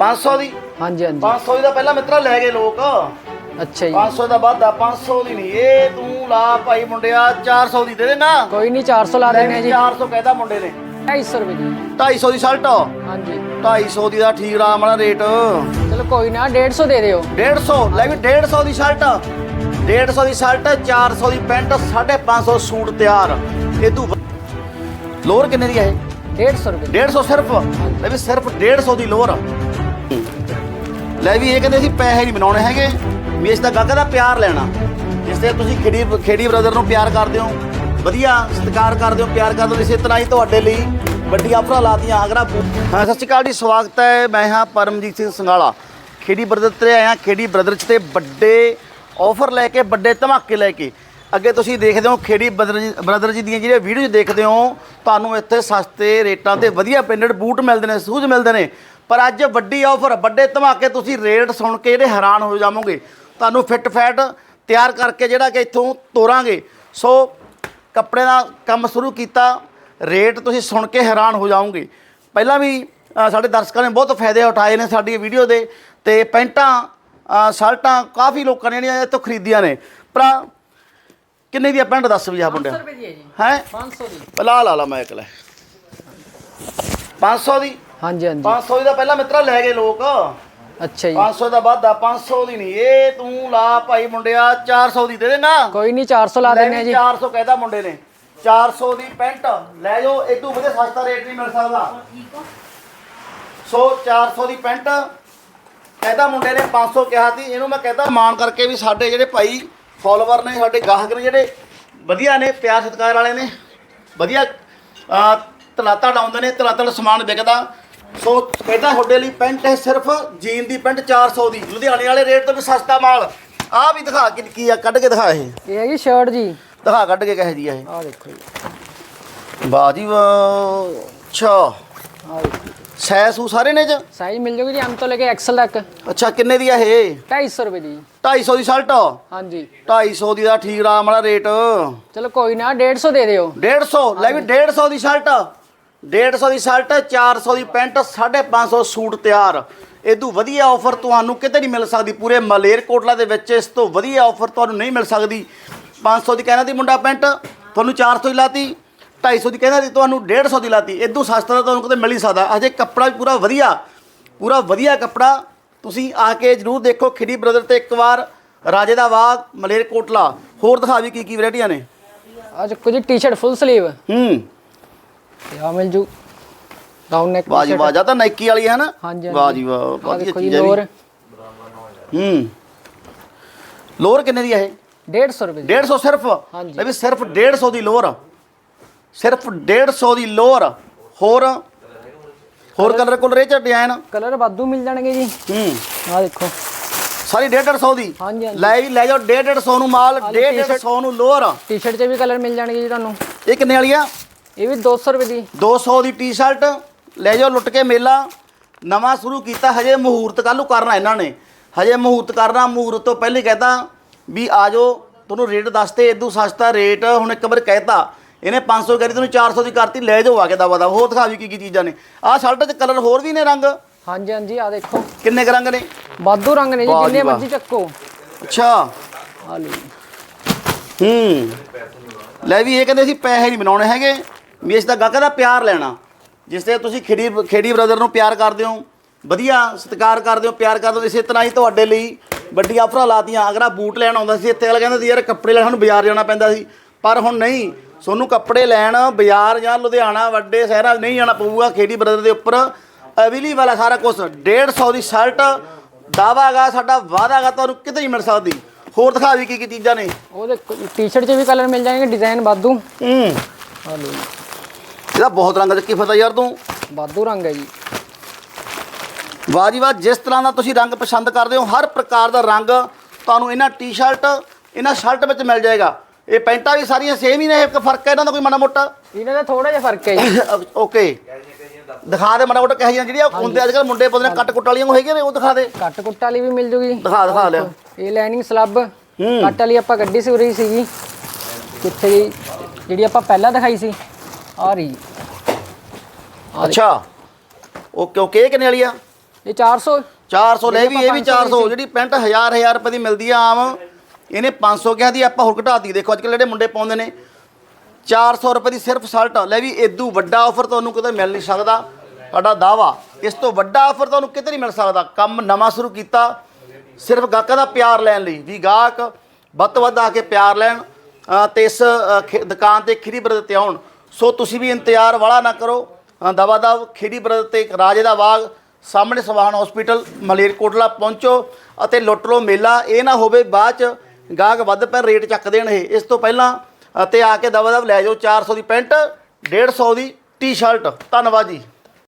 500 ਦੀ? ਹਾਂਜੀ ਹਾਂਜੀ। 500 ਦੀ ਤਾਂ ਪਹਿਲਾਂ ਮਿੱਤਰਾ ਲੈ ਗਏ ਲੋਕ। ਅੱਛਾ ਜੀ। 500 ਦਾ ਵਾਧਾ 500 ਦੀ ਨਹੀਂ। ਇਹ ਤੂੰ ਲਾ ਭਾਈ ਮੁੰਡਿਆ 400 ਦੀ ਦੇ ਦੇਣਾ ਕੋਈ ਨਹੀਂ 400 ਲਾ ਦਿੰਦੇ ਆ ਜੀ। 400 ਕਹਿਦਾ ਮੁੰਡੇ ਨੇ। 250 ਰੁਪਏ ਦੀ। 250 ਦੀ ਸ਼ਰਟ? ਹਾਂਜੀ। 250 ਦੀ ਦਾ ਠੀਕ ਰਾਮ ਵਾਲਾ ਰੇਟ। ਚਲੋ ਕੋਈ ਨਾ 150 ਦੇ ਦਿਓ। 150 ਲੈ ਵੀ 150 ਦੀ ਸ਼ਰਟ। 150 ਦੀ ਸ਼ਰਟ 400 ਦੀ ਪੈਂਟ 550 ਸੂਟ ਤਿਆਰ। ਇਹ ਤੂੰ ਲੋਅਰ ਕਿੰਨੇ ਦੀ ਹੈ 150 ਰੁਪਏ ਦੀ। 150 ਸਿਰਫ? ਲੈ ਵੀ ਸਿਰਫ 150 ਦੀ ਲੋਅਰ। ਲੈ ਵੀ ਇਹ ਕਹਿੰਦੇ ਸੀ ਪੈਸੇ ਨਹੀਂ ਬਣਾਉਣੇ ਹੈਗੇ। ਵੀ ਇਸ ਦਾ ਗੱਗ ਦਾ ਪਿਆਰ ਲੈਣਾ। ਜਿਸ ਤੇ ਤੁਸੀਂ ਖੇੜੀ ਖੇੜੀ ਬ੍ਰਦਰ ਨੂੰ ਪਿਆਰ ਕਰਦੇ ਹੋ। ਵਧੀਆ ਸਤਿਕਾਰ ਕਰਦੇ ਹੋ, ਪਿਆਰ ਕਰਦੇ ਹੋ। ਇਸੇ ਤਰ੍ਹਾਂ ਹੀ ਤੁਹਾਡੇ ਲਈ ਵੱਡੀ ਆਫਰਾਂ ਲਾਤੀਆਂ। ਆਗਰਾ ਹਾਂ, ਸਤਿ ਸ਼੍ਰੀ ਅਕਾਲ ਜੀ, ਸਵਾਗਤ ਹੈ। ਮੈਂ ਹਾਂ ਪਰਮਜੀਤ ਸਿੰਘ ਸੰਗਾਲਾ। ਖੇੜੀ ਬ੍ਰਦਰ ਤੇ ਆਇਆ, ਖੇੜੀ ਬ੍ਰਦਰ ਚ ਤੇ ਵੱਡੇ ਆਫਰ ਲੈ ਕੇ, ਵੱਡੇ ਧਮਾਕੇ ਲੈ ਕੇ। ਅੱਗੇ ਤੁਸੀਂ ਦੇਖਦੇ ਹੋ, ਖੇੜੀ ਬ੍ਰਦਰ ਜੀ ਬ੍ਰਦਰ ਜੀ ਦੀਆਂ ਜਿਹੜੀਆਂ ਵੀਡੀਓ ਦੇਖਦੇ ਹੋ, ਤੁਹਾਨੂੰ ਇੱਥੇ ਸਸਤੇ ਰੇਟਾਂ ਤੇ ਵਧੀਆ ਪਿੰਡਡ ਬੂਟ ਮਿਲਦੇ ਨੇ ਸ਼ੂਜ਼ ਮਿਲਦੇ ਨੇ। ਪਰ ਅੱਜ ਵੱਡੀ ਆਫਰ ਵੱਡੇ ਧਮਾਕੇ ਤੁਸੀਂ ਰੇਟ ਸੁਣ ਕੇ ਜਿਹੜੇ ਹੈਰਾਨ ਹੋ ਜਾਵੋਗੇ। ਤੁਹਾਨੂੰ ਫਿੱਟ ਫੈਟ ਤਿਆਰ ਕਰਕੇ ਜਿਹੜਾ ਕਿ ਇੱਥੋਂ ਤੋਰਾਂਗੇ। ਸੋ ਕੱਪੜੇ ਦਾ ਕੰਮ ਸ਼ੁਰੂ ਕੀਤਾ ਰੇਟ ਤੁਸੀਂ ਸੁਣ ਕੇ ਹੈਰਾਨ ਹੋ ਜਾਓਗੇ ਪਹਿਲਾਂ ਵੀ ਸਾਡੇ ਦਰਸ਼ਕਾਂ ਨੇ ਬਹੁਤ ਫਾਇਦੇ ਉਠਾਏ ਨੇ ਸਾਡੀ ਵੀਡੀਓ ਦੇ ਤੇ ਪੈਂਟਾਂ ਸ਼ਰਟਾਂ ਕਾਫੀ ਲੋਕਾਂ ਨੇ ਜਿਹੜੀਆਂ ਤੋਂ ਖਰੀਦੀਆਂ ਨੇ। ਪਰ ਕਿੰਨੇ ਦੀ ਆ ਪੈਂਟ? ਦੱਸ ਵੀ ਆ ਮੁੰਡਿਆ। ਰੁਪਏ ਦੀ ਹੈ ਜੀ। ਹੈ? 500 ਦੀ। ਪਹਿਲਾਂ ਲਾ ਲਾ ਮੈਂ ਇੱਕ ਲੈ। 500 ਦੀ। ਹਾਂਜੀ ਹਾਂਜੀ। 500 ਦੀ ਪਹਿਲਾਂ ਮਿੱਤਰਾ ਲੈ ਗਏ ਲੋਕ। ਅੱਛਾ ਜੀ। 500 ਦਾ ਵਾਧਾ 500 ਦੀ ਨਹੀਂ। ਇਹ ਤੂੰ ਲਾ ਭਾਈ ਮੁੰਡਿਆ 400 ਦੀ ਦੇ ਦੇਣਾ। ਕੋਈ ਨਹੀਂ 400 ਲਾ ਦਿੰਦੇ ਆ ਜੀ। 400 ਕਹਿਦਾ ਮੁੰਡੇ ਨੇ। 400 ਦੀ ਪੈਂਟ ਲੈ ਜਾਓ ਇਦੋਂ ਵਧੀਆ ਸਸਤਾ ਰੇਟ ਨਹੀਂ ਮਿਲ ਸਕਦਾ। ਸੋ 400 ਦੀ ਪੈਂਟ ਕਹਿਦਾ ਮੁੰਡੇ ਨੇ 500 ਕਿਹਾ ਸੀ। ਇਹਨੂੰ ਮੈਂ ਕਹਿੰਦਾ ਮਾਣ ਕਰਕੇ ਵੀ ਸਾਡੇ ਜਿਹੜੇ ਭਾਈ ਫਾਲੋਵਰ ਨੇ ਸਾਡੇ ਗਾਹਕ ਨੇ ਜਿਹੜੇ ਵਧੀਆ ਨੇ ਪਿਆਰ ਸਤਿਕਾਰ ਵਾਲੇ ਨੇ ਵਧੀਆ ਤਲਾਤਾ ਡਾਉਂਦੇ ਨੇ ਤਲਾਤਾ ਸਮਾਨ ਵਿਕਦਾ। ਸੋ ਕਹਿੰਦਾ ਤੁਹਾਡੇ ਲਈ ਪੈਂਟ ਹੈ ਸਿਰਫ ਜੀਨ ਦੀ ਪੈਂਟ 400 ਦੀ। ਲੁਧਿਆਣੇ ਵਾਲੇ ਰੇਟ ਤੋਂ ਵੀ ਸਸਤਾ ਮਾਲ। ਆਹ ਵੀ ਦਿਖਾ ਕਿ ਕੀ ਆ ਕੱਢ ਕੇ ਦਿਖਾ ਇਹ। ਇਹ ਹੈ ਜੀ ਸ਼ਰਟ ਜੀ। ਦਿਖਾ ਕੱਢ ਕੇ ਕਹੇ ਜੀ ਇਹ। ਆਹ ਦੇਖੋ ਜੀ। ਵਾਹ ਜੀ ਵਾਹ। ਅੱਛਾ। ਆਹ ਦੇਖੋ ਸੈ ਸੂ ਸਾਰੇ ਨੇ ਚ? ਸਾਈਜ਼ ਮਿਲ ਜੂਗੀ ਜੀ ਐਮ ਤੋਂ ਲੈ ਕੇ ਐਕਸਲ ਤੱਕ। ਅੱਛਾ ਕਿੰਨੇ ਦੀ ਆ ਇਹ? 250 ਰੁਪਏ ਦੀ। 250 ਦੀ ਸ਼ਰਟ? ਹਾਂਜੀ। 250 ਦੀ ਦਾ ਠੀਕ ਰਾਮ ਵਾਲਾ ਰੇਟ। ਚਲੋ ਕੋਈ ਨਾ 150 ਦੇ ਦਿਓ। 150 ਲੈ ਵੀ 150 ਦੀ ਸ਼ਰਟ। 150 ਦੀ ਸ਼ਰਟ 400 ਦੀ ਪੈਂਟ 550 ਸੂਟ ਤਿਆਰ। ਇਦੋਂ ਵਧੀਆ ਆਫਰ ਤੁਹਾਨੂੰ ਕਿਤੇ ਨਹੀਂ ਮਿਲ ਸਕਦੀ। ਪੂਰੇ ਮਲੇਰਕੋਟਲਾ ਦੇ ਵਿੱਚ ਇਸ ਤੋਂ ਵਧੀਆ ਆਫਰ ਤੁਹਾਨੂੰ ਨਹੀਂ ਮਿਲ ਸਕਦੀ। 500 ਦੀ ਕਹਿੰਦਾ ਦੀ ਮੁੰਡਾ ਪੈਂਟ ਤੁਹਾਨੂੰ 400 ਦੀ ਲਾਤੀ। 250 ਦੀ ਕਹਿੰਦਾ ਦੀ ਤੁਹਾਨੂੰ 150 ਦੀ ਲਾਤੀ। ਇਦੋਂ ਸਸਤਾ ਤਾਂ ਤੁਹਾਨੂੰ ਕਿਤੇ ਮਿਲ ਹੀ ਸਕਦਾ। ਅਜੇ ਕੱਪੜਾ ਵੀ ਪੂਰਾ ਵਧੀਆ ਪੂਰਾ ਵਧੀਆ ਕੱਪੜਾ। ਤੁਸੀਂ ਆ ਕੇ ਜਰੂਰ ਦੇਖੋ ਖਿੜੀ ਬ੍ਰਦਰ ਤੇ ਇੱਕ ਵਾਰ ਰਾਜੇ ਦਾ ਬਾਗ ਮਲੇਰਕੋਟਲਾ ਹੋਰ ਦਿਖਾ ਵੀ ਕੀ ਕੀ ਵੈਰਾਈਟੀਆਂ ਨੇ ਆਹ ਦੇਖੋ ਜੀ ਟੀ-ਸ਼ਰਟ ਫੁੱਲ ਸਲੀਵ ਹੂੰ। ਆ ਮਿਲ ਜੂ। ਡਾਊਨ ਨੈਕ ਵਾਹ ਜੀ ਵਾਹ ਜਾਂ ਤਾਂ ਨਾਈਕੀ ਵਾਲੀ ਹੈ ਨਾ? ਹਾਂਜੀ, ਵਾਹ ਜੀ ਵਾਹ ਆ ਵਧੀਆ ਜੀ ਚੀਜ਼ ਹੈ ਲੋਰ ਵੀ। ਹੂੰ। ਲੋਰ ਕਿੰਨੇ ਦੀ ਹੈ ਇਹ? 150 ਰੁਪਏ ਦੀ। 150 ਸਿਰਫ? ਹਾਂਜੀ। ਲੈ ਵੀ ਸਿਰਫ 150 ਦੀ ਲੋਰ ਸਿਰਫ 150 ਦੀ ਲੋਰ ਹੋਰ? ਹੋਰ ਕਲਰ ਕੋਲ ਰੇ ਚ ਡਿਜ਼ਾਈਨ ਕਲਰ ਵਾਧੂ ਮਿਲ ਜਾਣਗੇ ਜੀ। ਹੂੰ। ਆਹ ਦੇਖੋ। ਸਾਰੀ 150 ਦੀ? ਹਾਂਜੀ ਹਾਂਜੀ। ਲੈ ਵੀ ਲੈ ਜਾਓ 150 ਨੂੰ ਮਾਲ ਆਹ ਲਈ 150 ਨੂੰ ਲੋਰ ਟੀ-ਸ਼ਰਟ 'ਚ ਵੀ ਕਲਰ ਮਿਲ ਜਾਣਗੇ ਜੀ ਤੁਹਾਨੂੰ। ਇਹ ਕਿੰਨੇ ਵਾਲੀ ਆ? ਇਹ ਵੀ 200 ਰੁਪਏ ਦੀ। 200 ਦੀ ਟੀ-ਸ਼ਰਟ। ਲੈ ਜਾਓ ਲੁੱਟ ਕੇ ਮੇਲਾ। ਨਵਾਂ ਸ਼ੁਰੂ ਕੀਤਾ ਹਜੇ ਮਹੂਰਤ ਕੱਲ੍ਹ ਨੂੰ ਕਰਨਾ ਇਹਨਾਂ ਨੇ। ਹਜੇ ਮਹੂਰਤ ਕਰਨਾ ਮਹੂਰਤ ਤੋਂ ਪਹਿਲੇ ਕਹਿਤਾ ਵੀ ਆ ਜਾਓ ਤੁਹਾਨੂੰ ਰੇਟ ਦੱਸਤੇ ਇਦੋਂ ਸਸਤਾ ਰੇਟ ਹੁਣ ਇੱਕ ਵਾਰ ਕਹਿਤਾ। ਇਹਨੇ 500 ਕਰੀ ਤੁਹਾਨੂੰ 400 ਦੀ ਕਰਤੀ ਲੈ ਜਾਓ ਆ ਕੇ ਦਵਾ ਦਾ ਹੋਰ ਦਿਖਾ ਵੀ ਕੀ ਕੀ ਚੀਜ਼ਾਂ ਨੇ। ਆਹ ਸ਼ਰਟ 'ਚ ਕਲਰ ਹੋਰ ਵੀ ਨੇ ਰੰਗ? ਹਾਂਜੀ ਹਾਂਜੀ ਆ ਦੇਖੋ। ਕਿੰਨੇ ਕੁ ਰੰਗ ਨੇ? ਵਾਧੂ ਰੰਗ ਨੇ ਜੀ ਵਾਹ ਜੀ ਜਿੰਨੇ ਵਾਹ। ਮਰਜ਼ੀ ਚੱਕੋ। ਅੱਛਾ। ਆ ਲਓ। ਜੀ। ਹੂੰ। ਲੈ ਵੀ ਇਹ ਕਹਿੰਦੇ ਸੀ ਪੈਸੇ ਨਹੀਂ ਬਣਾਉਣੇ ਹੈਗੇ। ਵੀ ਇਸ ਦਾ ਗਾਹਕ ਦਾ ਪਿਆਰ ਲੈਣਾ। ਜਿਸ ਤੇ ਤੁਸੀਂ ਖੇੜੀ ਖੇੜੀ ਬ੍ਰਦਰ ਨੂੰ ਪਿਆਰ ਕਰਦੇ ਹੋ ਵਧੀਆ ਸਤਿਕਾਰ ਕਰਦੇ ਹੋ ਪਿਆਰ ਕਰਦੇ ਹੋ ਇਸੇ ਤਰ੍ਹਾਂ ਹੀ ਤੁਹਾਡੇ ਲਈ ਵੱਡੀ ਆਫਰਾਂ ਲਾਤੀਆਂ। ਅਗਰ ਆ ਬੂਟ ਲੈਣ ਆਉਂਦਾ ਸੀ ਇੱਥੇ ਵਾਲਾ ਕਹਿੰਦਾ ਸੀ ਯਾਰ ਕੱਪੜੇ ਲੈਣ ਸਾਨੂੰ ਬਾਜ਼ਾਰ ਜਾਣਾ ਪੈਂਦਾ ਸੀ। ਪਰ ਹੁਣ ਨਹੀਂ ਤੁਹਾਨੂੰ ਕੱਪੜੇ ਲੈਣ ਬਾਜ਼ਾਰ ਜਾਂ ਲੁਧਿਆਣਾ ਵੱਡੇ ਸ਼ਹਿਰਾਂ ਨਹੀਂ ਜਾਣਾ ਪਊਗਾ ਖੇੜੀ ਬ੍ਰਦਰ ਦੇ ਉੱਪਰ। ਅਵੇਲੀ ਵਾਲਾ ਸਾਰਾ ਕੁਝ 150 ਦੀ ਸ਼ਰਟ ਦਾਵਾਗਾ ਸਾਡਾ ਵਾਦਾਗਾ ਤੁਹਾਨੂੰ ਕਿਤੇ ਨਹੀਂ ਮਿਲ ਸਕਦੀ। ਹੋਰ ਦਿਖਾ ਵੀ ਕੀ ਕੀ ਚੀਜ਼ਾਂ ਨੇ। ਉਹ ਦੇਖੋ ਟੀ-ਸ਼ਰਟ 'ਚ ਵੀ ਕਲਰ ਮਿਲ ਜਾਣਗੇ ਡਿਜ਼ਾਈਨ ਵਾਧੂ। ਹੂੰ। ਲਓ ਜੀ। ਇਹਦਾ ਬਹੁਤ ਰੰਗ ਚੱਕੀ ਫਤਾ ਯਾਰ ਤੂੰ। ਵਾਧੂ ਰੰਗ ਹੈ ਜੀ। ਵਾਹ ਜੀ ਵਾਹ ਜਿਸ ਤਰ੍ਹਾਂ ਦਾ ਤੁਸੀਂ ਰੰਗ ਪਸੰਦ ਕਰਦੇ ਹੋ ਹਰ ਪ੍ਰਕਾਰ ਦਾ ਰੰਗ ਤੁਹਾਨੂੰ ਇਹਨਾਂ ਟੀ-ਸ਼ਰਟ ਇਹਨਾਂ ਸ਼ਰਟ ਵਿੱਚ ਮਿਲ ਜਾਏਗਾ। ਇਹ ਪੈਂਟਾਂ ਵੀ ਸਾਰੀਆਂ ਸੇਮ ਹੀ ਨੇ ਇੱਕ ਫ਼ਰਕ ਹੈ ਇਹਨਾਂ ਦਾ ਕੋਈ ਮਾੜਾ ਮੋਟਾ? ਇਹਨਾਂ ਦਾ ਥੋੜਾ ਜਿਹਾ ਫ਼ਰਕ ਹੈ ਜੀ। ਓਕੇ ਦਿਖਾ ਦੇ ਮਾੜਾ ਮੋਟਾ ਕਹੇ ਜਿਹੜੀਆਂ ਹੁੰਦੇ ਅੱਜ ਕੱਲ ਮੁੰਡੇ ਪਤਾ ਨੇ ਕੱਟ ਕੁੱਟ ਵਾਲੀਆਂ ਉਹ ਹੈਗੀਆਂ ਨੇ ਉਹ ਦਿਖਾ ਦੇ। ਕੱਟ ਕੁੱਟ ਵਾਲੀ ਵੀ ਮਿਲ ਜੂਗੀ। ਦਿਖਾ ਦਿਖਾ ਲਿਆ। ਇਹ ਲਾਈਨਿੰਗ ਸਲੱਬ। ਕੱਟ ਵਾਲੀ ਆਪਾਂ ਗੱਡੀ ਸੀ ਉਰੀ ਸੀਗੀ। ਕਿੱਥੇ ਜੀ? ਜਿਹੜੀ ਆਪਾਂ ਪਹਿਲਾਂ ਦਿਖਾਈ ਸੀ। ਆ ਰਹੀ। ਅੱਛਾ। ਓਕੇ ਓਕੇ ਇਹ ਕਿੰਨੇ ਵਾਲੀ ਆ? ਇਹ 400 400 ਲੈ ਵੀ ਇਹ ਵੀ ਜਿਹੜੀ ਆਪਾਂ 400 ਜਿਹੜੀ ਪੈਂਟ 1000 1000 ਰੁਪਏ ਦੀ ਮਿਲਦੀ ਆ ਆਮ। ਇਹਨੇ 500 ਕਿਹਾ ਦੀ ਆਪਾਂ ਹੋਰ ਘਟਾਤੀ ਦੇਖੋ ਅੱਜ ਕੱਲ੍ਹ ਜਿਹੜੇ ਮੁੰਡੇ ਪਾਉਂਦੇ ਨੇ 400 ਰੁਪਏ ਦੀ ਸਿਰਫ ਸ਼ਰਟ। ਲੈ ਵੀ ਇਦੋਂ ਵੱਡਾ ਆਫਰ ਤੁਹਾਨੂੰ ਕਿਤੇ ਮਿਲ ਨਹੀਂ ਸਕਦਾ। ਸਾਡਾ ਦਾਵਾ ਇਸ ਤੋਂ ਵੱਡਾ ਆਫਰ ਤੁਹਾਨੂੰ ਕਿਤੇ ਨਹੀਂ ਮਿਲ ਸਕਦਾ। ਕੰਮ ਨਵਾਂ ਸ਼ੁਰੂ ਕੀਤਾ। ਸਿਰਫ ਗਾਹਕਾਂ ਦਾ ਪਿਆਰ ਲੈਣ ਲਈ। ਵੀ ਗਾਹਕ ਵੱਧ ਵੱਧ ਆ ਕੇ ਪਿਆਰ ਲੈਣ ਤੇ ਇਸ ਦੁਕਾਨ ਤੇ ਖੀਰੀ ਬਰਦ ਤੇ ਆਉਣ। ਸੋ ਤੁਸੀਂ ਵੀ ਇੰਤਜ਼ਾਰ ਵਾਲਾ ਨਾ ਕਰੋ। ਅ, ਦਵਾ ਦਵ ਖੀਰੀ ਬਰਦ ਤੇ ਰਾਜੇ ਦਾ ਬਾਗ ਸਾਹਮਣੇ ਸਵਾਨ ਹਸਪੀਟਲ ਮਲੇਰਕੋਟਲਾ ਪਹੁੰਚੋ ਅਤੇ ਲੁੱਟ ਲੋ ਮੇਲਾ। ਇਹ ਨਾ ਹੋਵੇ ਬਾਅਦ ਚ ਗਾਹਕ ਵੱਧ ਪੈ ਰੇਟ ਚੱਕ ਦੇਣ ਇਹ। ਇਸ ਤੋਂ ਪਹਿਲਾਂ ਅਤੇ ਆ ਕੇ ਦਵਾ ਲੈ ਜਾਓ 400 ਦੀ ਪੈਂਟ 150 ਦੀ ਟੀ-ਸ਼ਰਟ ਧੰਨਵਾਦ ਜੀ।